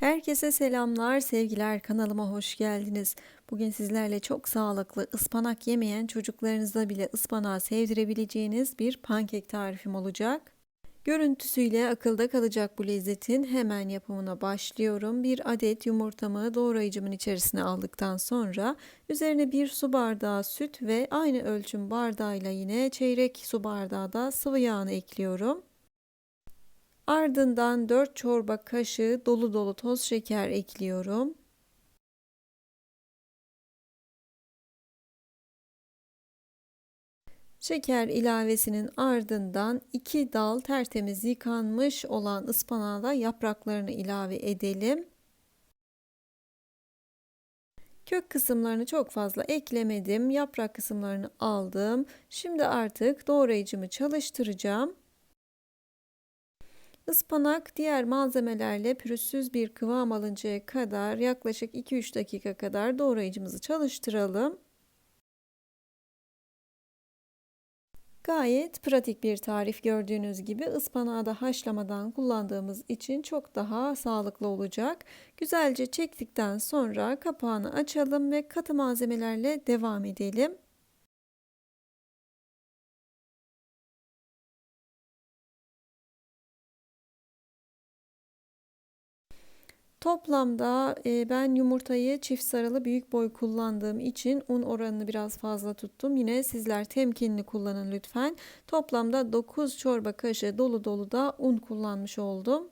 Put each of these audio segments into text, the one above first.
Herkese selamlar, sevgiler. Kanalıma hoş geldiniz. Bugün sizlerle çok sağlıklı, ıspanak yemeyen çocuklarınıza bile ıspanağı sevdirebileceğiniz bir pankek tarifim olacak. Görüntüsüyle akılda kalacak bu lezzetin hemen yapımına başlıyorum. Bir adet yumurtamı doğrayıcımın içerisine aldıktan sonra üzerine bir su bardağı süt ve aynı ölçüm bardağıyla yine çeyrek su bardağı da sıvı yağını ekliyorum. Ardından 4 çorba kaşığı dolu dolu toz şeker ekliyorum. Şeker ilavesinin ardından 2 dal tertemiz yıkanmış olan ıspanağı da yapraklarını ilave edelim. Kök kısımlarını çok fazla eklemedim. Yaprak kısımlarını aldım. Şimdi artık doğrayıcımı çalıştıracağım. Ispanak diğer malzemelerle pürüzsüz bir kıvam alıncaya kadar yaklaşık 2-3 dakika kadar doğrayıcımızı çalıştıralım. Gayet pratik bir tarif gördüğünüz gibi ıspanağı da haşlamadan kullandığımız için çok daha sağlıklı olacak. Güzelce çektikten sonra kapağını açalım ve katı malzemelerle devam edelim. Toplamda e, ben yumurtayı çift sarılı büyük boy kullandığım için un oranını biraz fazla tuttum. Yine sizler temkinli kullanın lütfen. Toplamda 9 çorba kaşığı dolu dolu da un kullanmış oldum.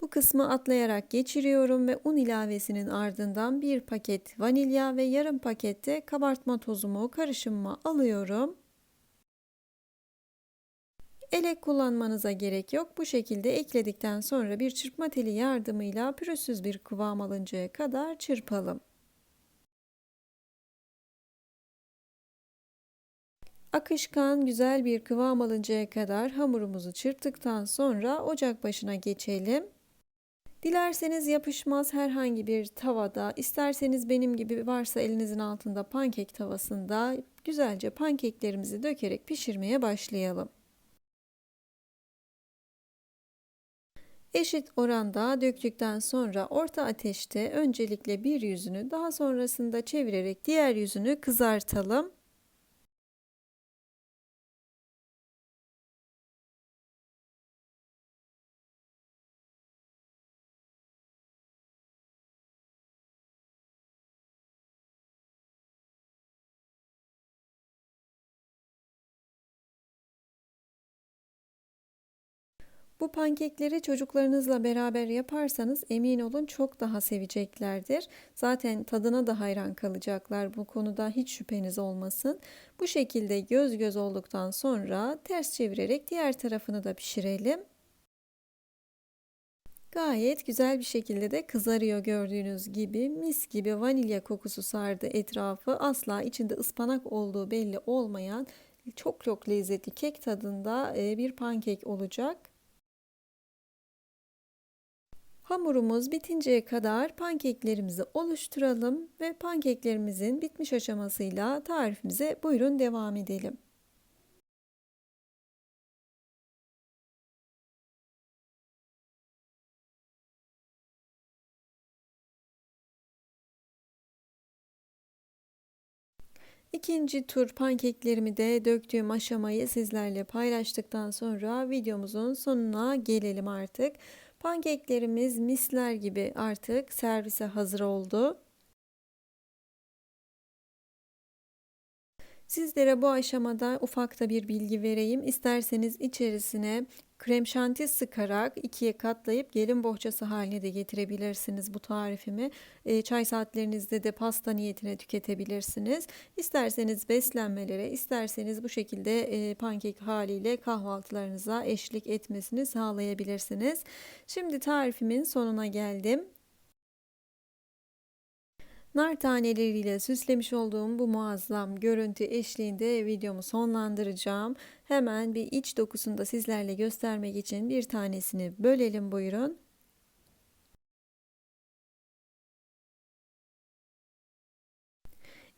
Bu kısmı atlayarak geçiriyorum ve un ilavesinin ardından bir paket vanilya ve yarım pakette kabartma tozumu karışımıma alıyorum. Elek kullanmanıza gerek yok. Bu şekilde ekledikten sonra bir çırpma teli yardımıyla pürüzsüz bir kıvam alıncaya kadar çırpalım. Akışkan güzel bir kıvam alıncaya kadar hamurumuzu çırptıktan sonra ocak başına geçelim. Dilerseniz yapışmaz herhangi bir tavada, isterseniz benim gibi varsa elinizin altında pankek tavasında güzelce pankeklerimizi dökerek pişirmeye başlayalım. Eşit oranda döktükten sonra orta ateşte öncelikle bir yüzünü daha sonrasında çevirerek diğer yüzünü kızartalım. Bu pankekleri çocuklarınızla beraber yaparsanız emin olun çok daha seveceklerdir. Zaten tadına da hayran kalacaklar. Bu konuda hiç şüpheniz olmasın. Bu şekilde göz göz olduktan sonra ters çevirerek diğer tarafını da pişirelim. Gayet güzel bir şekilde de kızarıyor gördüğünüz gibi. Mis gibi vanilya kokusu sardı etrafı. Asla içinde ıspanak olduğu belli olmayan çok çok lezzetli kek tadında bir pankek olacak. Hamurumuz bitinceye kadar pankeklerimizi oluşturalım ve pankeklerimizin bitmiş aşamasıyla tarifimize buyurun devam edelim. İkinci tur pankeklerimi de döktüğüm aşamayı sizlerle paylaştıktan sonra videomuzun sonuna gelelim artık. Pankeklerimiz misler gibi artık servise hazır oldu. Sizlere bu aşamada ufak da bir bilgi vereyim. İsterseniz içerisine krem şanti sıkarak ikiye katlayıp gelin bohçası haline de getirebilirsiniz bu tarifimi. E, çay saatlerinizde de pasta niyetine tüketebilirsiniz. İsterseniz beslenmelere, isterseniz bu şekilde e, pankek haliyle kahvaltılarınıza eşlik etmesini sağlayabilirsiniz. Şimdi tarifimin sonuna geldim. Nar taneleriyle süslemiş olduğum bu muazzam görüntü eşliğinde videomu sonlandıracağım. Hemen bir iç dokusunu da sizlerle göstermek için bir tanesini bölelim buyurun.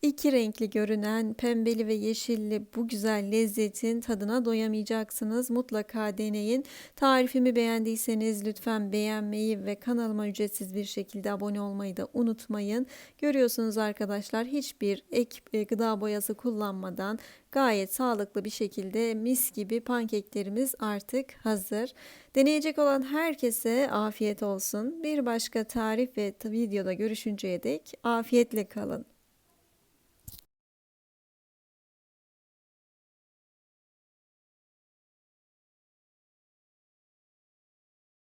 İki renkli görünen pembeli ve yeşilli bu güzel lezzetin tadına doyamayacaksınız. Mutlaka deneyin. Tarifimi beğendiyseniz lütfen beğenmeyi ve kanalıma ücretsiz bir şekilde abone olmayı da unutmayın. Görüyorsunuz arkadaşlar hiçbir ek e, gıda boyası kullanmadan gayet sağlıklı bir şekilde mis gibi pankeklerimiz artık hazır. Deneyecek olan herkese afiyet olsun. Bir başka tarif ve videoda görüşünceye dek afiyetle kalın.